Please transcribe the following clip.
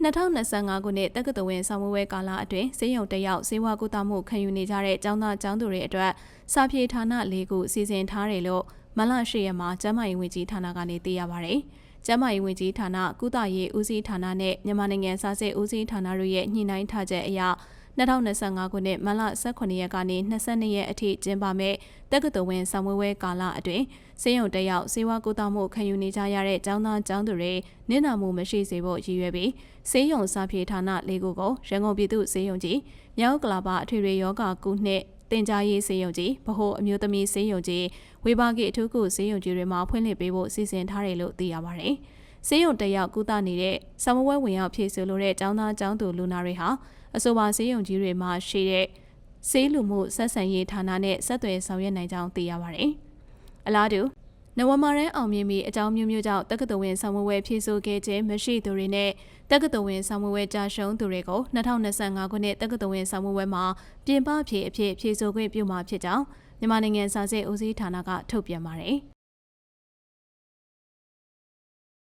2025ခုနှစ်တက္ကသိုလ်ဝင်ဆောင်မွေးကာလအတွင်းဈေးရုံတက်ရောက်ဈေးဝါကူတာမှုခံယူနေကြတဲ့ကျောင်းသားကျောင်းသူတွေအတွက်စာပြေဌာန၄ခုစီစဉ်ထားတယ်လို့မလရှိရက်မှာကျန်းမာရေးဝန်ကြီးဌာနကနေသိရပါဗျ။ကျန်းမာရေးဝန်ကြီးဌာနကုသရေးဦးစီးဌာနနဲ့မြန်မာနိုင်ငံစာစစ်ဦးစီးဌာနတို့ရဲ့ညှိနှိုင်းထားချက်အရ 2025ခုနှစ်မလ18ရက်ကနေ22ရက်အထိကျင်းပမဲ့တက္ကသိုလ်ဝင်ဆောင်မွေးပွဲကာလအတွင်းစေယုံတက်ရောက်စေဝါကူတာမှုခံယူနေကြရတဲ့ကျောင်းသားကျောင်းသူတွေနင့်နာမှုမရှိစေဖို့ရည်ရွယ်ပြီးစေယုံစာပြေဌာန၄ခုကိုရန်ကုန်ပြည်သူ့စေယုံကြီးမြောက်ကလာပါအထွေထွေယောဂကုနှစ်တင်ကြားရေးစေယုံကြီးဗဟိုအမျိုးသမီးစေယုံကြီးဝေဘာဂီအထူးကုစေယုံကြီးတွေမှာဖွင့်လှစ်ပေးဖို့စီစဉ်ထားတယ်လို့သိရပါတယ်။ စေယုံတက်ရောက်ကုသနေတဲ့ဆမဝဲဝင်ရောက်ဖြည့်ဆို့လို့တဲ့ကျောင်းသားကျောင်းသူလူနာတွေဟာအဆိုပါစေယုံကြီးတွေမှာရှိတဲ့စေးလူမှုဆက်ဆံရေးဌာနနဲ့ဆက်သွယ်ဆောင်ရွက်နိုင်ကြောင်းသိရပါတယ်။အလားတူနဝမာရန်အောင်မြင်ပြီးအကြောင်းမျိုးမျိုးကြောင့်တက္ကသိုလ်ဝင်ဆောင်မွေးဖြည့်ဆို့ခဲ့ခြင်းမရှိသူတွေနဲ့တက္ကသိုလ်ဝင်ဆောင်မွေးကြာရှုံးသူတွေကို2025ခုနှစ်တက္ကသိုလ်ဝင်ဆောင်မွေးမှာပြင်ပဖြည့်အဖြစ်ဖြည့်ဆို့ခွင့်ပြုမှာဖြစ်ကြောင်းမြန်မာနိုင်ငံစာစစ်ဦးစီးဌာနကထုတ်ပြန်ပါတယ်။